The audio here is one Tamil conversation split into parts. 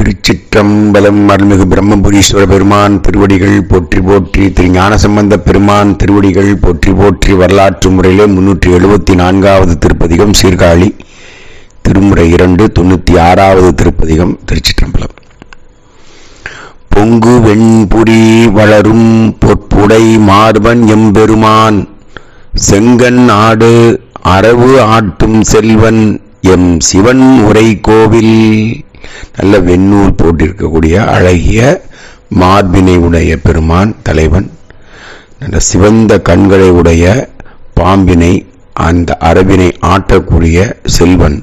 திருச்சிற்றம்பலம் அருள்மிகு பிரம்மபுரீஸ்வர பெருமான் திருவடிகள் போற்றி போற்றி திரு ஞானசம்பந்த பெருமான் திருவடிகள் போற்றி போற்றி வரலாற்று முறையிலே முன்னூற்றி எழுபத்தி நான்காவது திருப்பதிகம் சீர்காழி திருமுறை இரண்டு தொண்ணூற்றி ஆறாவது திருப்பதிகம் திருச்சிற்றம்பலம். பொங்கு வெண்புரி வளரும் பொற்புடை மார்பன் எம்பெருமான் செங்கன் ஆடு அரவு ஆட்டும் செல்வன் எம் சிவன் உரை கோவில். நல்ல வெண்ணூல் போட்டிருக்கக்கூடிய அழகிய மார்பினை உடைய பெருமான் தலைவன் நல்ல சிவந்த கண்களை உடைய பாம்பினை அந்த அரபினை ஆட்டக்கூடிய செல்வன்.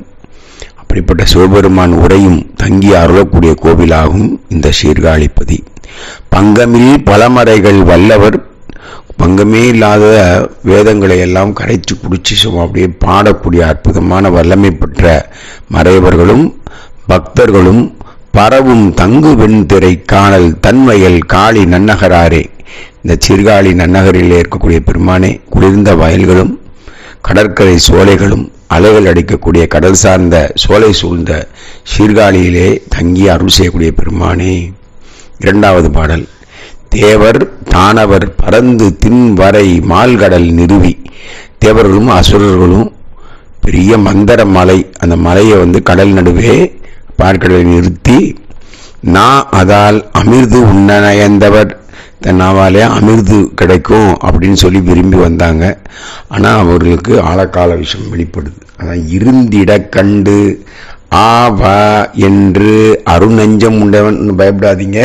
அப்படிப்பட்ட சிவபெருமான் உரையும் தங்கி அருளக்கூடிய கோவிலாகும் இந்த சீர்காழிப்பதி. பங்கமில் பலமறைகள் வல்லவர் பங்கமே இல்லாத வேதங்களை எல்லாம் கரைச்சு குடிச்சு சும்மா அப்படியே பாடக்கூடிய அற்புதமான வல்லமை பெற்ற மறையவர்களும் பக்தர்களும் பரவும் தங்கு வெண்திரை காணல் தன்மையல் காளி நன்னகராரே. இந்த சீர்காழி நன்னகரிலே இருக்கக்கூடிய பெருமானே குளிர்ந்த வயல்களும் கடற்கரை சோலைகளும் அலைகள் அடிக்கக்கூடிய கடல் சார்ந்த சோலை சூழ்ந்த சீர்காழியிலே தங்கி அருள் செய்யக்கூடிய பெருமானே. இரண்டாவது பாடல். தேவர் தானவர் பறந்து தின் வரை மால்கடல் நிறுவி. தேவர்களும் அசுரர்களும் பெரிய மந்தர மலை அந்த மலையை வந்து கடல் நடுவே பார்க்கடலை நிறுத்தி நான் அதால் அமிர்து உண்ணயந்தவர் தன் நாவாலே அமிர்து கிடைக்கும் அப்படின்னு சொல்லி விரும்பி வந்தாங்க. ஆனால் அவர்களுக்கு ஆழக்கால விஷயம் வெளிப்படுது. அதான் இருந்திட கண்டு ஆவா என்று அருணஞ்சம் உண்டவன் பயப்படாதீங்க.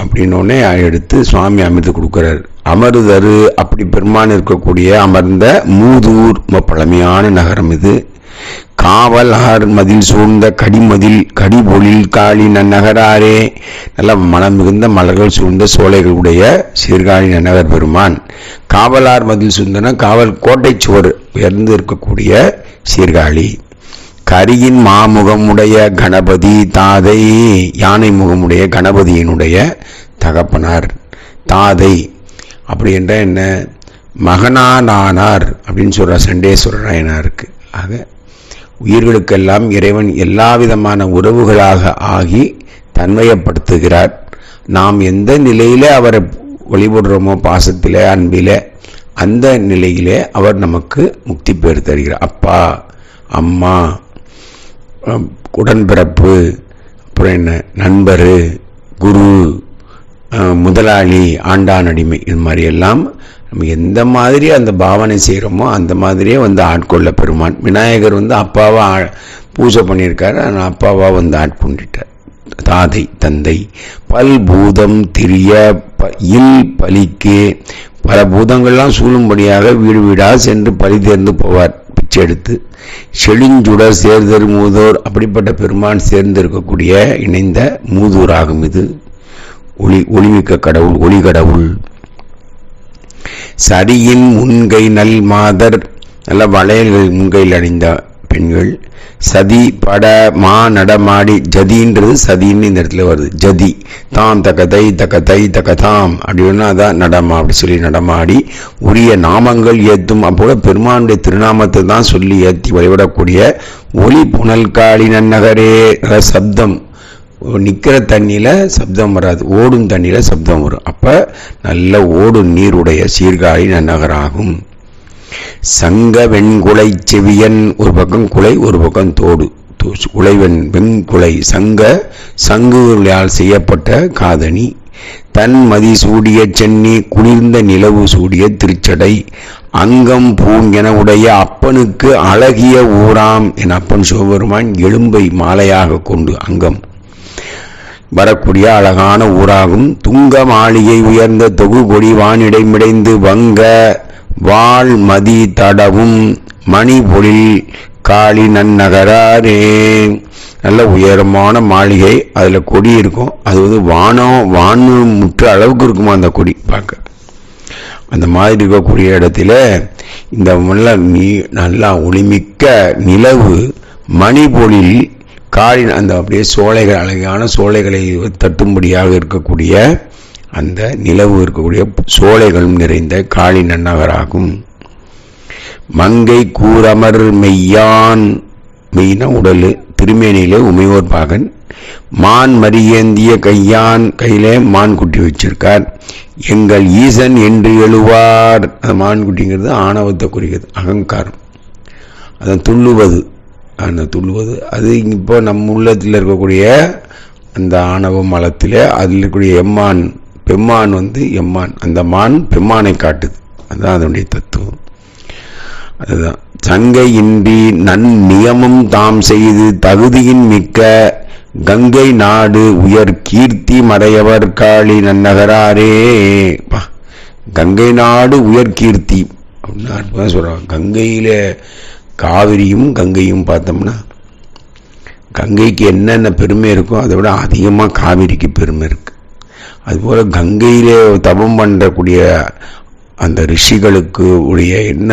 அப்படின்னோடனே எடுத்து சுவாமி அமிர்து கொடுக்குறாரு. அமருதரு அப்படி பெருமான் இருக்கக்கூடிய அமர்ந்த மூதூர் ரொம்ப பழமையான நகரம் இது. காவலார் மதில் சூழ்ந்த கடிமதில் கடிபொழில் காளி நன்னகராரே நல்ல மனம் மிகுந்த மலர்கள் சூழ்ந்த சோலைகளுடைய சீர்காழி நன்னகர் பெருமான். காவலார் மதில் சூழ்ந்தன காவல் கோட்டை சுவர் உயர்ந்து இருக்கக்கூடிய சீர்காழி. கரியின் மாமுகமுடைய கணபதி தாதை யானை முகமுடைய கணபதியினுடைய தகப்பனார். தாதை அப்படி என்ற என்ன? மகனானார் அப்படின்னு சொல்கிற சண்டேஸ்வரராயனாருக்கு ஆக உயிர்களுக்கெல்லாம் இறைவன் எல்லா விதமான உறவுகளாக ஆகி தன்மையப்படுத்துகிறார். நாம் எந்த நிலையில அவரை வழிபடுறோமோ பாசத்திலே அன்பிலே அந்த நிலையிலே அவர் நமக்கு முக்தி பேர் தருகிறார். அப்பா அம்மா உடன்பிறப்பு அப்புறம் என்ன நண்பர் குரு முதலாளி ஆண்டான் அடிமை இது மாதிரியெல்லாம் நம்ம எந்த மாதிரி அந்த பாவனை செய்கிறோமோ அந்த மாதிரியே வந்து ஆட்கொள்ள பெருமான். விநாயகர் வந்து அப்பாவாக பூஜை பண்ணியிருக்காரு ஆனால் அப்பாவாக வந்து ஆட்கொண்டுட்டார் தாதை தந்தை பல் பூதம் திரிய இல் பலிக்கு பல பூதங்கள்லாம் சூழும்படியாக வீடு வீடாக சென்று பலி தேர்ந்து போவார் பிச்சை எடுத்து. செழிஞ்சுடர் சேர்தர் மூதோர் அப்படிப்பட்ட பெருமான் சேர்ந்திருக்கக்கூடிய இணைந்த மூதூராகும் இது. ஒளி ஒளிமிக்க கடவுள் ஒளி கடவுள் சரியின் முன்கை நல் மாதர் நல்ல வளையல்கள் முன்கையில் அணிந்த பெண்கள். சதி பட மா நடமாடி ஜதின்றது சதின்னு இந்த இடத்துல வருது. ஜதி. தாம் தக்க தை தக்க தை தக்க தாம் அப்படின்னா அதான் நடமா அப்படி சொல்லி நடமாடி உரிய நாமங்கள் ஏற்றும் அப்போல பெருமானுடைய திருநாமத்தை தான் சொல்லி ஏற்றி வழிபடக்கூடிய ஒளி புனல் காளி நன்னகரே சப்தம். நிற்கிற தண்ணியில் சப்தம் வராது. ஓடும் தண்ணியில் சப்தம் வரும். அப்போ நல்ல ஓடும் நீருடைய சீர்காழி நன்னகராகும். சங்க வெண்குலை செவியன் ஒரு பக்கம் குலை ஒரு பக்கம் தோடு. உழைவன் வெண்குலை. சங்க சங்குகளால் செய்யப்பட்ட காதணி. தன் மதி சூடிய சென்னி குளிர்ந்த நிலவு சூடிய திருச்சடை. அங்கம் பூங்கென உடைய அப்பனுக்கு அழகிய ஊராம். என் அப்பன் சிவபெருமான் எலும்பை மாலையாக கொண்டு அங்கம் வரக்கூடிய அழகான ஊராகும். துங்க மாளிகை உயர்ந்த தொகு கொடி வங்க வாழ் மதி தடவும் மணி பொழில் காளி நன்னகராரே. நல்ல உயரமான மாளிகை. அதில் கொடி இருக்கும். அது வந்து வானம் வானு முற்ற அளவுக்கு இருக்குமா அந்த கொடி? பார்க்க. அந்த மாதிரி இருக்கக்கூடிய இடத்துல இந்த நல்ல நீ நல்லா ஒளிமிக்க நிலவு மணி பொழில் காலின் அந்த அப்படியே சோலைகள் அழகான சோலைகளை தட்டும்படியாக இருக்கக்கூடிய அந்த நிலவு இருக்கக்கூடிய சோலைகளும் நிறைந்த காளி நன்னகராகும். மங்கை கூரமர் மெய்யான் மெய்னா உடல் திருமேனியிலே உமையோர் பாகன் மான் மரியேந்திய கையான் கையிலே மான் குட்டி வச்சிருக்கார். எங்கள் ஈசன் என்று எழுவார். அந்த மான் குட்டிங்கிறது ஆணவத்தை குறிக்கிறது அகங்காரம். அதன் துள்ளுவது. அந்த துள்ளுவது. அது இப்போ நம்ம உள்ளத்தில் இருக்கக்கூடிய அந்த ஆணவ மலத்தில் அதில் இருக்கக்கூடிய எம்மான் பெம்மான் வந்து எம்மான். அந்த மான் பெம்மானை காட்டுது. அதுதான் அதனுடைய தத்துவம். அதுதான். சங்கை இன்றி நன் நியமம் தாம் செய்து தகுதியின் மிக்க கங்கை நாடு உயர் கீர்த்தி மறையவர் காளி நன்னகராரே. பா, கங்கை நாடு உயர் கீர்த்தி. அப்படின்னு அற்புதம் சொல்கிறாங்க கங்கையில் காவிரியும் கங்கையும் பார்த்தோம்னா கங்கைக்கு என்னென்ன பெருமை இருக்கோ அதை விட அதிகமாக காவிரிக்கு பெருமை இருக்கு. அதுபோல் கங்கையிலே தபம் பண்ணக்கூடிய அந்த ரிஷிகளுக்கு உடைய என்ன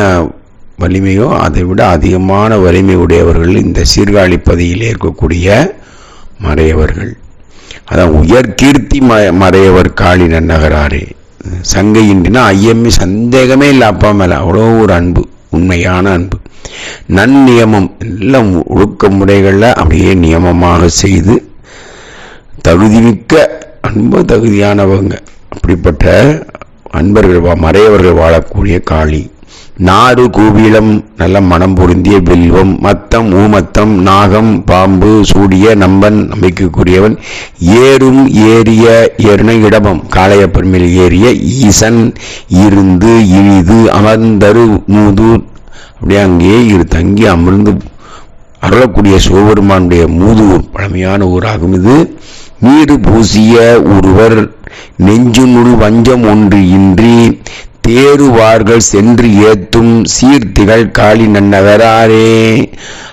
வலிமையோ அதை விட அதிகமான வலிமை உடையவர்கள் இந்த சீர்காழி பதியிலே இருக்கக்கூடிய மறையவர்கள். அதான் உயர் கீர்த்தி ம மறையவர் காளி நன்னகராரே. சங்கையின்றினா ஐயம்மி சந்தேகமே இல்லை அப்பா மேலே அவ்வளோ ஒரு அன்பு உண்மையான அன்பு. நன்னியமம் எல்லாம் ஒழுக்க முறைகளில் அப்படியே நியமமாக செய்து தகுதிமிக்க அன்பு தகுதியானவங்க. அப்படிப்பட்ட அன்பர்கள் மறையவர்கள் வாழக்கூடிய காளி. நாடு கூவிலம் நல்ல மனம் பொருந்திய வில்வம் மத்தம் ஊமத்தம் நாகம் பாம்பு சூடிய நம்பன் நம்பிக்கைக்குரியவன் ஏறும் ஏறிய ஏறின இடமம். காளைய பெருமையில் ஏறிய ஈசன் இருந்து இழிது அமர்ந்தரு மூது அப்படியே அங்கேயே இரு தங்கி அமர்ந்து அருளக்கூடிய சிவபெருமானுடைய மூதூர் பழமையான ஊராகும் இது. நீடு பூசிய ஒருவர் நெஞ்சுனுள் வஞ்சம் ஒன்று இன்றி தேறுவார்கள் சென்று ஏத்தும் சீர்த்திகள் காளி நன்னவராரே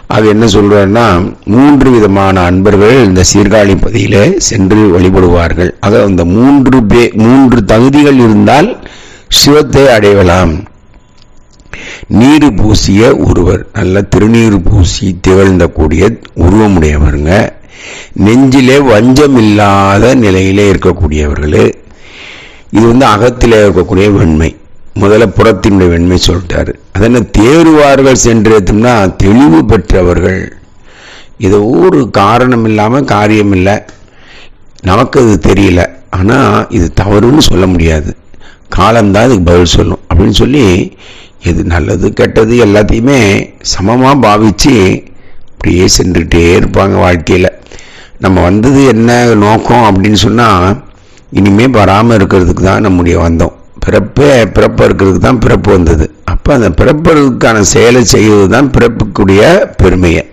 அது என்ன சொல்றாருன்னா மூன்று விதமான அன்பர்கள் இந்த சீர்காழி பதியில சென்று வழிபடுவார்கள். அதாவது அந்த மூன்று பே மூன்று தகுதிகள் இருந்தால் சிவத்தை அடையலாம். நீரு பூசிய ஒருவர் நல்ல திருநீர் பூசி திகழ்ந்த கூடிய உருவமுடையவருங்க. நெஞ்சிலே வஞ்சம் இல்லாத நிலையிலே இருக்கக்கூடியவர்கள். இது வந்து அகத்திலே இருக்கக்கூடிய வெண்மை. முதல்ல புறத்தினுடைய வெண்மை சொல்லிட்டாரு. அதென்ன தேறுவார்கள் சென்றேத்தோம்னா தெளிவு பெற்றவர்கள். ஏதோ ஒரு காரணம் இல்லாமல் காரியம் இல்லை. நமக்கு அது தெரியல. ஆனால் இது தவறுன்னு சொல்ல முடியாது. காலம்தான் இதுக்கு பதில் சொல்லும். அப்படின்னு சொல்லி இது நல்லது கெட்டது எல்லாத்தையுமே சமமாக பாவிச்சு அப்படியே சென்றுகிட்டே இருப்பாங்க வாழ்க்கையில். நம்ம வந்தது என்ன நோக்கம் அப்படின்னு சொன்னால் இனிமேல் வராமல் இருக்கிறதுக்கு தான் நம்முடைய வந்தோம். பிறப்பே பிறப்பு இருக்கிறதுக்கு தான் பிறப்பு வந்தது. அப்போ அந்த பிறப்பதுக்கான செயலை செய்வது தான் பிறப்புக்குரிய பெருமையை.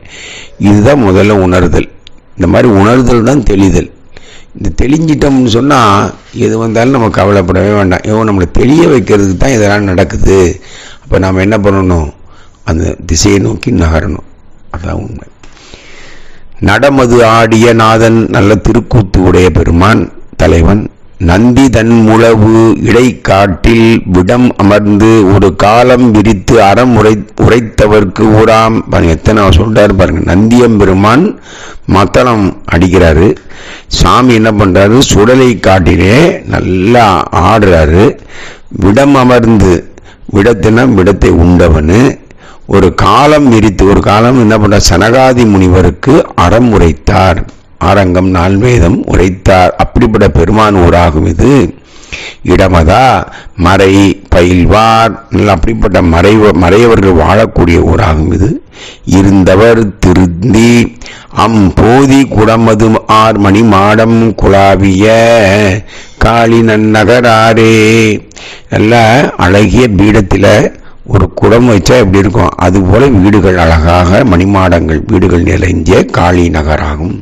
இதுதான் முதல்ல உணர்தல். இந்த மாதிரி உணர்தல் தான் தெளிதல். இந்த தெளிஞ்சிட்டோம்னு சொன்னால் எது வந்தாலும் நம்ம கவலைப்படவே வேண்டாம். ஏவோ நம்மளை தெளிய வைக்கிறதுக்கு தான் இதெல்லாம் நடக்குது. இப்போ நாம் என்ன பண்ணணும்? அந்த திசையை நோக்கி நகரணும். அதான் உண்மை. நடமது ஆடிய நாதன் நல்ல திருக்கூத்து உடைய பெருமான் தலைவன் நந்தி தன் முழவு இடைக்காட்டில் விடம் அமர்ந்து ஒரு காலம் விரித்து அறம் உரை உரைத்தவர்க்கு ஊராம். பாருங்க எத்தனை அவர் சொல்றாரு பாருங்க. நந்தியம் பெருமான் மத்தளம் அடிக்கிறாரு. சாமி என்ன பண்றாரு? சுடலை காட்டிலே நல்லா ஆடுறாரு. விடம் அமர்ந்து விடத்தினா விடத்தை உண்டவனு ஒரு காலம் மிரித்து ஒரு காலம் என்ன பண்ண சனகாதி முனிவருக்கு அறம் உரைத்தார். ஆரங்கம் நால்வேதம் உரைத்தார். அப்படிப்பட்ட பெருமான் ஊராகும் இது. இடமதா மறை பயில்வார் அப்படிப்பட்ட மறைவ மறையவர்கள் வாழக்கூடிய ஊராகும் இது. இருந்தவர் திருந்தி அம் போதி குடமது ஆர் மணி மாடம் குழாவிய காளி நன்னகராரே நல்லா அழகிய பீடத்தில் ஒரு குடம் வச்சா எப்படி இருக்கும்? அதுபோல வீடுகள் அழகாக மணிமாடங்கள் வீடுகள் நிறைஞ்ச காளி நகராகும்.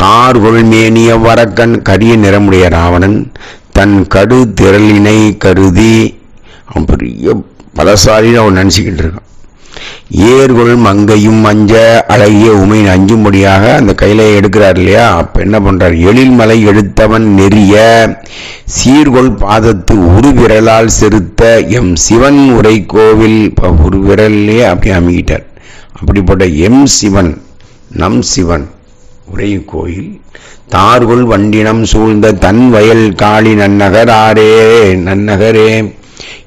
கார்கொள் மேனிய வரக்கன் கரிய நிறமுடைய ராவணன் தன் கடு திரளினை கருதி அவன் பெரிய பலசாலின்னு அவன் நினச்சிக்கிட்டு இருக்கான். ஏர்கொள் மங்கையும் அஞ்ச அழகிய உமையின் அஞ்சும்படியாக அந்த கையில எடுக்கிறார் இல்லையா? அப்ப என்ன பண்றார்? எழில்மலை எடுத்தவன் நெறிய சீர்கொள் பாதத்து ஒரு விரலால் செருத்த எம் சிவன் உரை கோவில் ஒரு விரல்லையே அப்படி அமைகிட்டார் அப்படிப்பட்ட எம் சிவன் நம் சிவன் உரை கோயில் தார்கொள் வண்டினம் சூழ்ந்த தன் வயல் காளி நன்னகர் ஆரே நன்னகரே.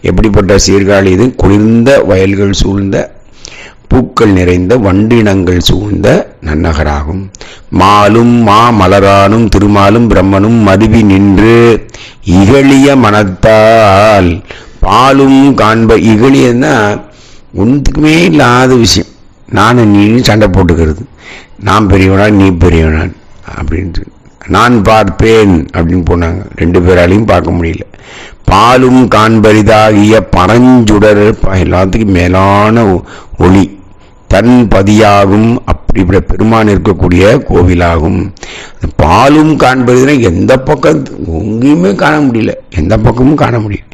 எப்படிப்பட்ட சீர்காழி இது? குளிர்ந்த வயல்கள் சூழ்ந்த பூக்கள் நிறைந்த வண்டினங்கள் சூழ்ந்த நன்னகராகும். மாலும் மா மலரானும் திருமாலும் பிரம்மனும் மருவி நின்று இகழிய மனத்தால் பாலும் காண்ப இகழியன்னா ஒன்றுக்குமே இல்லாத விஷயம். நான் நீ சண்டை போட்டுக்கிறது. நான் பெரியவனா நீ பெரியவனா அப்படின்ட்டு. நான் பார்ப்பேன் அப்படின்னு போனாங்க. ரெண்டு பேராலையும் பார்க்க முடியல. பாலும் காண்பரிதாகிய பரஞ்சுடர் எல்லாத்துக்கும் மேலான ஒ- ஒளி. தன் பதியாகும் அப்படிப்பட்ட பெருமான் இருக்கக்கூடிய கோவிலாகும். பாலும் காண்பதுனா எந்த பக்கம் எங்கேயுமே காண முடியல. எந்த பக்கமும் காண முடியல.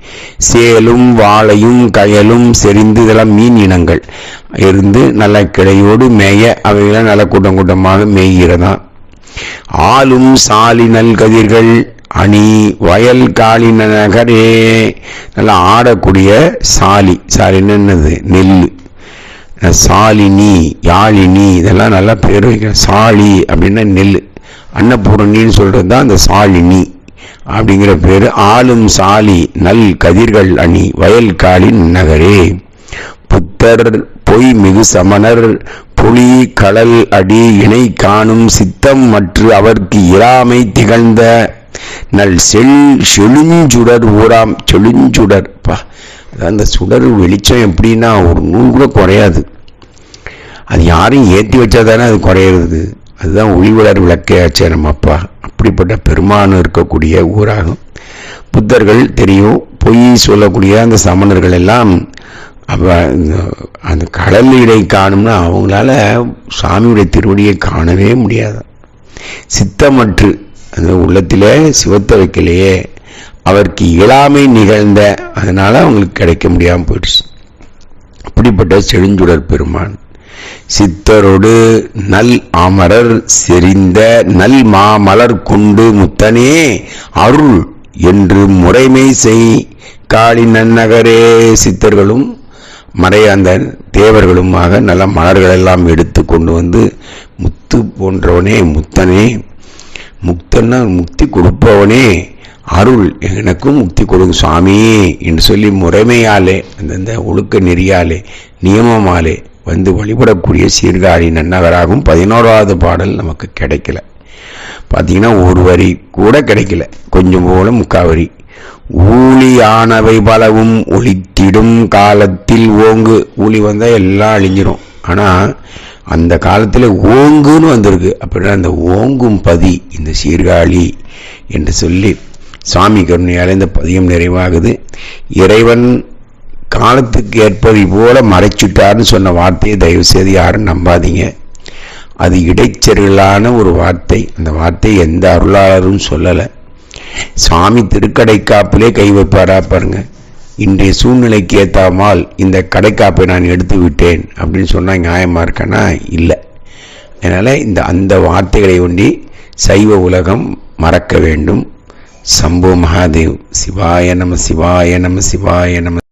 சேலும் வாழையும் கயலும் செறிந்து இதெல்லாம் மீன் இனங்கள். இருந்து நல்ல கிளையோடு மேய அவைகளாம் நல்ல கூட்டம் கூட்டமாக மேய்கிறதான் ஆளும் சாலினல் கதிர்கள் அணி வயல் காலின நகரே. நல்லா ஆடக்கூடிய சாலி. சாலின்னு என்னது? நெல் சாலினி யாழினி இதெல்லாம் நல்லா பேர் வைக்கிற சாலி அப்படின்னா நெல் அன்னபூரணின்னு சொல்கிறது தான் அந்த சாலினி அப்படிங்கிற பேர். ஆளும் சாலி நல் கதிர்கள் அணி வயல் காலின் நகரே. புத்தர் பொய் மிகு சமணர் புலி கடல் அடி இணை காணும் சித்தம் மற்றும் அவர்க்கு இராமை திகழ்ந்த நல் செல் செழுஞ்சுடர் ஊராம் செழுஞ்சுடர் பா அந்த சுடர் வெளிச்சம் எப்படின்னா ஒரு நூல் கூட குறையாது. அது யாரையும் ஏற்றி வச்சா தானே அது குறையிறது. அதுதான் ஒளிவளர் விளக்கே நம்ம அப்பா. அப்படிப்பட்ட பெருமானம் இருக்கக்கூடிய ஊராகும். புத்தர்கள் தெரியும். பொய் சொல்லக்கூடிய அந்த சமணர்கள் எல்லாம் அப்போ அந்த கடல் இடை காணும்னா அவங்களால சாமியுடைய திருவடியை காணவே முடியாது. சித்தமற்று அந்த உள்ளத்திலே சிவத்தை வைக்கலையே அவருக்கு இயலாமை நிகழ்ந்த அதனால் அவங்களுக்கு கிடைக்க முடியாமல் போயிடுச்சு. அப்படிப்பட்ட செழுஞ்சுடர் பெருமான். சித்தரோடு நல் அமரர் செறிந்த நல் மாமலர் கொண்டு முத்தனே அருள் என்று முறைமை செய் காளி நன்னகரே சித்தர்களும் மறையாந்த தேவர்களுமாக நல்ல மலர்கள் எல்லாம் எடுத்து கொண்டு வந்து முத்து போன்றவனே முத்தனே முக்தன்னா முக்தி கொடுப்பவனே அருள் எனக்கும் முக்தி கொடுங்க சுவாமி என்று சொல்லி முறைமையாலே அந்தந்த ஒழுக்க நெறியாலே நியமமாலே வந்து வழிபடக்கூடிய சீர்காழி நன்னகராகும் பதினோராவது பாடல் நமக்கு கிடைக்கல. பார்த்தீங்கன்னா ஒரு வரி கூட கிடைக்கல. கொஞ்சம் போல முக்காவரி. ஊழியானவை பலவும் ஒளித்திடும் காலத்தில் ஓங்கு. ஊழி வந்தால் எல்லாம் அழிஞ்சிரும். ஆனால் அந்த காலத்தில் ஓங்குன்னு வந்திருக்கு. அப்படின்னா அந்த ஓங்கும் பதி இந்த சீர்காழி என்று சொல்லி சாமி கருணையால் இந்த பதியம் நிறைவாகுது. இறைவன் காலத்துக்கு ஏற்பதை போல மறைச்சுட்டார்னு சொன்ன வார்த்தையை தயவு செய்து யாரும் நம்பாதீங்க. அது இடைச்செருகலான ஒரு வார்த்தை. அந்த வார்த்தை எந்த அருளாளரும் சொல்லலை. சுவாமி திருக்கடைக்காப்பிலே கை வைப்பாரா பாருங்க. இன்றைய சூழ்நிலைக்கு ஏற்றாமல் இந்த கடைக்காப்பை நான் எடுத்து விட்டேன் அப்படின்னு சொன்னால் நியாயமாக இருக்கனா? இல்லை. அதனால் இந்த அந்த வார்த்தைகளை ஒண்டி சைவ உலகம் மறக்க வேண்டும். சம்போ மகாதேவ். சிவாய நம சிவாய நம சிவாய நம.